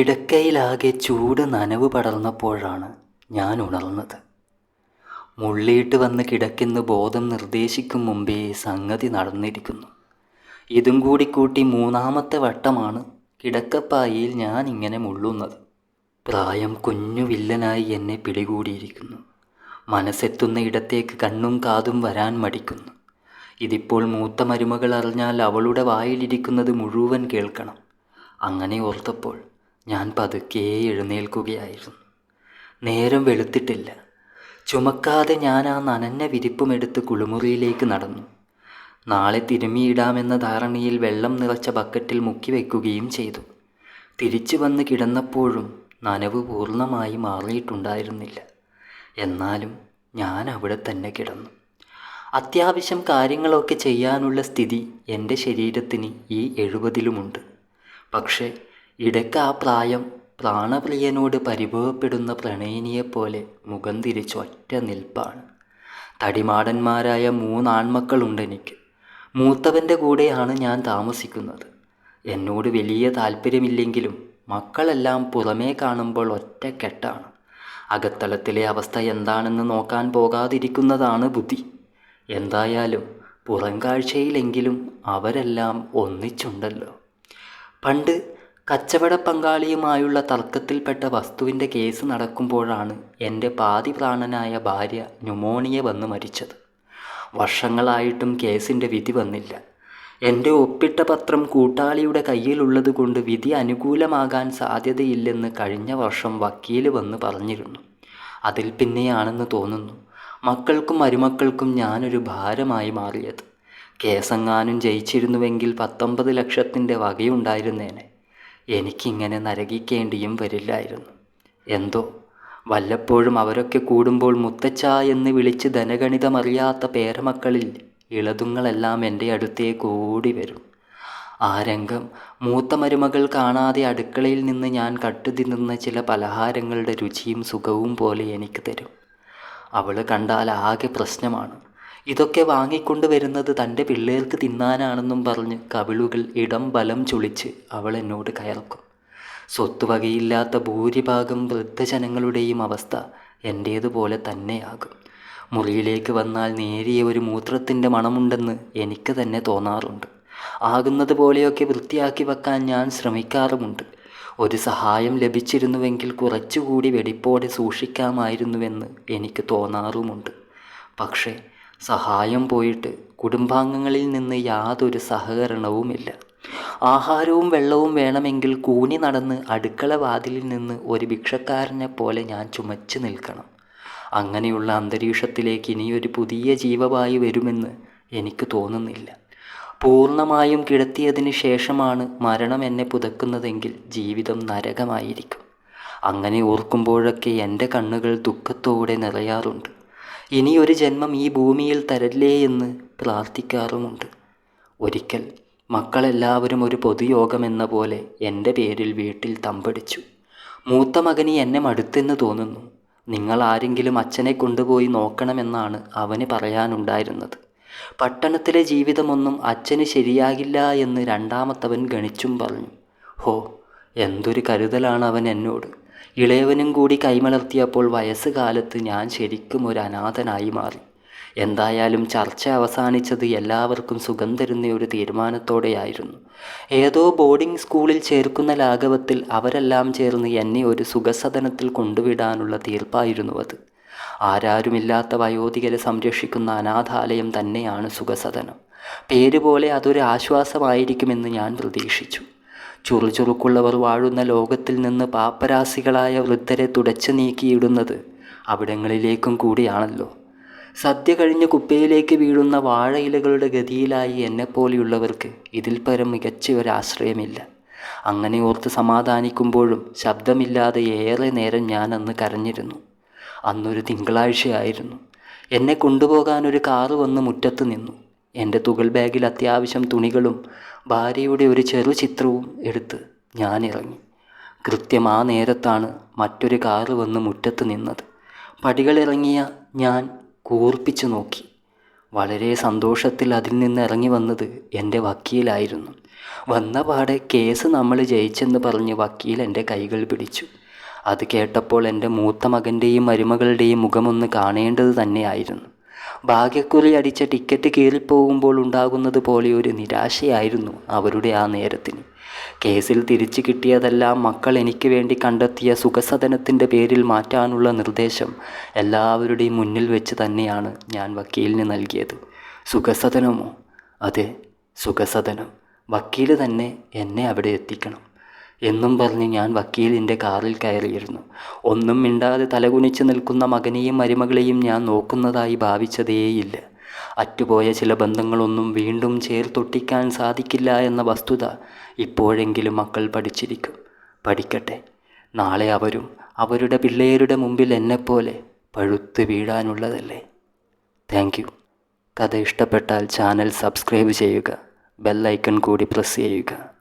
കിടക്കയിലാകെ ചൂട് നനവ് പടർന്നപ്പോഴാണ് ഞാൻ ഉണർന്നത്. മുള്ളിയിട്ട് വന്ന് കിടക്കുന്ന ബോധം നിർദ്ദേശിക്കും മുമ്പേ സംഗതി നടന്നിരിക്കുന്നു. ഇതും കൂടി കൂട്ടി മൂന്നാമത്തെ വട്ടമാണ് കിടക്കപ്പായിൽ ഞാൻ ഇങ്ങനെ മുള്ളുന്നത്. പ്രായം കുഞ്ഞു വില്ലനായി എന്നെ പിടികൂടിയിരിക്കുന്നു. മനസ്സെത്തുന്ന ഇടത്തേക്ക് കണ്ണും കാതും വരാൻ മടിക്കുന്നു. ഇതിപ്പോൾ മൂത്ത മരുമകൾ അറിഞ്ഞാൽ അവളുടെ വായിലിരിക്കുന്നത് മുഴുവൻ കേൾക്കണം. അങ്ങനെ ഓർത്തപ്പോൾ ഞാൻ പതുക്കെ എഴുന്നേൽക്കുകയായിരുന്നു. നേരം വെളുത്തിട്ടില്ല. ചുമക്കാതെ ഞാൻ ആ നനഞ്ഞ വിരിപ്പുമെടുത്ത് കുളിമുറിയിലേക്ക് നടന്നു. നാളെ തിരുമിയിടാമെന്ന ധാരണയിൽ വെള്ളം നിറച്ച ബക്കറ്റിൽ മുക്കി വയ്ക്കുകയും ചെയ്തു. തിരിച്ചു വന്ന് കിടന്നപ്പോഴും നനവ് പൂർണമായി മാറിയിട്ടുണ്ടായിരുന്നില്ല. എന്നാലും ഞാൻ അവിടെ തന്നെ കിടന്നു. അത്യാവശ്യം കാര്യങ്ങളൊക്കെ ചെയ്യാനുള്ള സ്ഥിതി എന്റെ ശരീരത്തിന് ഈ എഴുപതിലുമുണ്ട്. പക്ഷേ ഇടയ്ക്ക് ആ പ്രായം പ്രാണപ്രിയനോട് പരിഭവപ്പെടുന്ന പ്രണയിനിയെപ്പോലെ മുഖം തിരിച്ചൊറ്റ നിൽപ്പാണ്. തടിമാടന്മാരായ മൂന്നാൺമക്കളുണ്ട് എനിക്ക്. മൂത്തവന്റെ കൂടെയാണ് ഞാൻ താമസിക്കുന്നത്. എന്നോട് വലിയ താല്പര്യമില്ലെങ്കിലും മക്കളെല്ലാം പുറമേ കാണുമ്പോൾ ഒറ്റക്കെട്ടാണ്. അകത്തളത്തിലെ അവസ്ഥ എന്താണെന്ന് നോക്കാൻ പോകാതിരിക്കുന്നതാണ് ബുദ്ധി. എന്തായാലും പുറം കാഴ്ചയിലെങ്കിലും അവരെല്ലാം ഒന്നിച്ചുണ്ടല്ലോ. പണ്ട് കച്ചവട പങ്കാളിയുമായുള്ള തർക്കത്തിൽപ്പെട്ട വസ്തുവിന്റെ കേസ് നടക്കുമ്പോഴാണ് എന്റെ പാതി പ്രാണനായ ഭാര്യ ന്യൂമോണിയ വന്ന് മരിച്ചത്. വർഷങ്ങളായിട്ടും കേസിന്റെ വിധി വന്നില്ല. എന്റെ ഒപ്പിട്ട പത്രം കൂട്ടാളിയുടെ കയ്യിലുള്ളത് കൊണ്ട് വിധി അനുകൂലമാകാൻ സാധ്യതയില്ലെന്ന് കഴിഞ്ഞ വർഷം വക്കീൽ വന്ന് പറഞ്ഞിരുന്നു. അതിൽ പിന്നെയാണെന്ന് തോന്നുന്നു. മക്കൾക്കും മരുമക്കൾക്കും ഞാനൊരു ഭാരമായി മാറിയത്. കേസെങ്ങാനും ജയിച്ചിരുന്നുവെങ്കിൽ പത്തൊമ്പത് ലക്ഷത്തിന്റെ വകയുണ്ടായിരുന്നേനെ. എനിക്കിങ്ങനെ നരകിക്കേണ്ടിയും വരില്ലായിരുന്നു. എന്തോ വല്ലപ്പോഴും അവരൊക്കെ കൂടുമ്പോൾ മുത്തച്ഛ എന്ന് വിളിച്ച് ധനഗണിതമറിയാത്ത പേരമക്കളിൽ ഇളതുങ്ങളെല്ലാം എന്റെ അടുത്തേക്ക് ഓടി വരും ആ രംഗം മൂത്ത മരുമകൾ കാണാതെ അടുക്കളയിൽ നിന്ന് ഞാൻ കട്ടുതിന്നുന്ന ചില പലഹാരങ്ങളുടെ രുചിയും സുഖവും പോലെ എനിക്ക് തരും. അവൾ കണ്ടാൽ ആകെ പ്രശ്നമാണ്. ഇതൊക്കെ വാങ്ങിക്കൊണ്ട് വരുന്നത് തന്റെ പിള്ളേർക്ക് തിന്നാനാണെന്നും പറഞ്ഞ് കവിളുകൾ ഇടം ബലം ചുളിച്ച് അവൾ എന്നോട് കയർക്കും സ്വത്തുവകയില്ലാത്ത ഭൂരിഭാഗം വൃദ്ധജനങ്ങളുടെയും അവസ്ഥ എന്റേതുപോലെ തന്നെയാകും. മുറിയിലേക്ക് വന്നാൽ നേരിയ ഒരു മൂത്രത്തിന്റെ മണമുണ്ടെന്ന് എനിക്ക് തന്നെ തോന്നാറുണ്ട്. ആകുന്നത് പോലെയൊക്കെ വൃത്തിയാക്കി വെക്കാൻ ഞാൻ ശ്രമിക്കാറുമുണ്ട്. ഒരു സഹായം ലഭിച്ചിരുന്നുവെങ്കിൽ കുറച്ചുകൂടി വെടിപ്പോടെ സൂക്ഷിക്കാമായിരുന്നുവെന്ന് എനിക്ക് തോന്നാറുമുണ്ട്. പക്ഷേ സഹായം പോയിട്ട് കുടുംബാംഗങ്ങളിൽ നിന്ന് യാതൊരു സഹകരണവുമില്ല. ആഹാരവും വെള്ളവും വേണമെങ്കിൽ കൂനി നടന്ന് അടുക്കള വാതിലിൽ നിന്ന് ഒരു ഭിക്ഷക്കാരനെ പോലെ ഞാൻ ചുമച്ചു നിൽക്കണം. അങ്ങനെയുള്ള അന്തരീക്ഷത്തിലേക്ക് ഇനിയൊരു പുതിയ ജീവവായു വരുമെന്ന് എനിക്ക് തോന്നുന്നില്ല. പൂർണമായും കിടത്തിയതിന് ശേഷമാണ് മരണം എന്നെ പുതക്കുന്നതെങ്കിൽ ജീവിതം നരകമായിരിക്കും. അങ്ങനെ ഓർക്കുമ്പോഴൊക്കെ എന്റെ കണ്ണുകൾ ദുഃഖത്തോടെ നിറയാറുണ്ട്. ഇനിയൊരു ജന്മം ഈ ഭൂമിയിൽ തരല്ലേ എന്ന് പ്രാർത്ഥിക്കാറുമുണ്ട്. ഒരിക്കൽ മക്കളെല്ലാവരും ഒരു പൊതുയോഗമെന്ന പോലെ എന്റെ പേരിൽ വീട്ടിൽ തമ്പടിച്ചു. മൂത്ത മകനി എന്നെ മടുത്തെന്ന് തോന്നുന്നു. നിങ്ങൾ ആരെങ്കിലും അച്ഛനെ കൊണ്ടുപോയി നോക്കണമെന്നാണ് അവന് പറയാനുണ്ടായിരുന്നത്. പട്ടണത്തിലെ ജീവിതമൊന്നും അച്ഛന് ശരിയാകില്ല എന്ന് രണ്ടാമത്തവൻ ഗണിച്ചും പറഞ്ഞു. ഹോ എന്തൊരു കരുതലാണ് അവൻ എന്നോട്. ഇളയവനും കൂടി കൈമലർത്തിയപ്പോൾ വയസ്സുകാലത്ത് ഞാൻ ശരിക്കും ഒരു അനാഥനായി മാറി. എന്തായാലും ചർച്ച അവസാനിച്ചത് എല്ലാവർക്കും സുഖം തരുന്ന ഒരു തീരുമാനത്തോടെയായിരുന്നു. ഏതോ ബോർഡിംഗ് സ്കൂളിൽ ചേർക്കുന്ന ലാഘവത്തിൽ അവരെല്ലാം ചേർന്ന് എന്നെ ഒരു സുഖസദനത്തിൽ കൊണ്ടുവിടാനുള്ള തീർപ്പായിരുന്നു അത്. ആരാരുമില്ലാത്ത വയോധികരെ സംരക്ഷിക്കുന്ന അനാഥാലയം തന്നെയാണ് സുഖസദനം. പേര് പോലെ അതൊരു ആശ്വാസമായിരിക്കുമെന്ന് ഞാൻ പ്രതീക്ഷിച്ചു. ചുറുചുറുക്കുള്ളവർ വാഴുന്ന ലോകത്തിൽ നിന്ന് പാപ്പരാസികളായ വൃദ്ധരെ തുടച്ചു നീക്കിയിടുന്നത് അവിടങ്ങളിലേക്കും കൂടിയാണല്ലോ. സദ്യ കഴിഞ്ഞ് കുപ്പയിലേക്ക് വീഴുന്ന വാഴയിലകളുടെ ഗതിയിലായി എന്നെപ്പോലെയുള്ളവർക്ക് ഇതിൽ പരം മികച്ച ഒരാശ്രയമില്ല അങ്ങനെ ഓർത്ത് സമാധാനിക്കുമ്പോഴും ശബ്ദമില്ലാതെ ഏറെ നേരം ഞാൻ അന്ന് കരഞ്ഞിരുന്നു. അന്നൊരു തിങ്കളാഴ്ചയായിരുന്നു. എന്നെ കൊണ്ടുപോകാൻ ഒരു കാറ് വന്ന് മുറ്റത്ത് നിന്നു. എന്റെ തുകൽ ബാഗിൽ അത്യാവശ്യം തുണികളും ഭാര്യയുടെ ഒരു ചെറു ചിത്രവും എടുത്ത് ഞാൻ ഇറങ്ങി. കൃത്യം ആ നേരത്താണ് മറ്റൊരു കാറ് വന്ന് മുറ്റത്ത് നിന്നത്. പടികളിറങ്ങിയ ഞാൻ കൂർപ്പിച്ചു നോക്കി. വളരെ സന്തോഷത്തിൽ അതിൽ നിന്ന് ഇറങ്ങി വന്നത് എന്റെ വക്കീലായിരുന്നു. വന്ന പാടെ കേസ് നമ്മൾ ജയിച്ചെന്ന് പറഞ്ഞ് വക്കീൽ എന്റെ കൈകൾ പിടിച്ചു. അത് കേട്ടപ്പോൾ എന്റെ മൂത്ത മകന്റെയും മരുമകളുടെയും മുഖമൊന്ന് കാണേണ്ടത് തന്നെയായിരുന്നു. ഭാഗ്യക്കുറി അടിച്ച ടിക്കറ്റ് കീറിപ്പോകുമ്പോൾ ഉണ്ടാകുന്നത് പോലെ ഒരു നിരാശയായിരുന്നു അവരുടെ ആ നേരത്തിന്. കേസിൽ തിരിച്ചു കിട്ടിയതെല്ലാം മക്കൾ എനിക്ക് വേണ്ടി കണ്ടെത്തിയ സുഖസദനത്തിന്റെ പേരിൽ മാറ്റാനുള്ള നിർദ്ദേശം എല്ലാവരുടെയും മുന്നിൽ വെച്ച് തന്നെയാണ് ഞാൻ വക്കീലിന് നൽകിയത്. സുഖസദനമോ? അതെ സുഖസദനം. വക്കീൽ തന്നെ എന്നെ അവിടെ എത്തിക്കണം. എന്നും പറഞ്ഞ് ഞാൻ വക്കീലിന്റെ കാറിൽ കയറിയിരുന്നു. ഒന്നും മിണ്ടാതെ തലകുനിച്ച് നിൽക്കുന്ന മകനെയും മരുമകളെയും ഞാൻ നോക്കുന്നതായി ഭാവിച്ചതേയില്ല. അറ്റുപോയ ചില ബന്ധങ്ങളൊന്നും വീണ്ടും ചേർത്തൊട്ടിക്കാൻ സാധിക്കില്ല എന്ന വസ്തുത ഇപ്പോഴെങ്കിലും മക്കൾ പഠിച്ചിരിക്കും. പഠിക്കട്ടെ നാളെ അവരും അവരുടെ പിള്ളേരുടെ മുമ്പിൽ എന്നെപ്പോലെ പഴുത്ത് വീഴാനുള്ളതല്ലേ? താങ്ക് കഥ ഇഷ്ടപ്പെട്ടാൽ ചാനൽ സബ്സ്ക്രൈബ് ചെയ്യുക ബെല്ലൈക്കൺ കൂടി പ്രസ് ചെയ്യുക.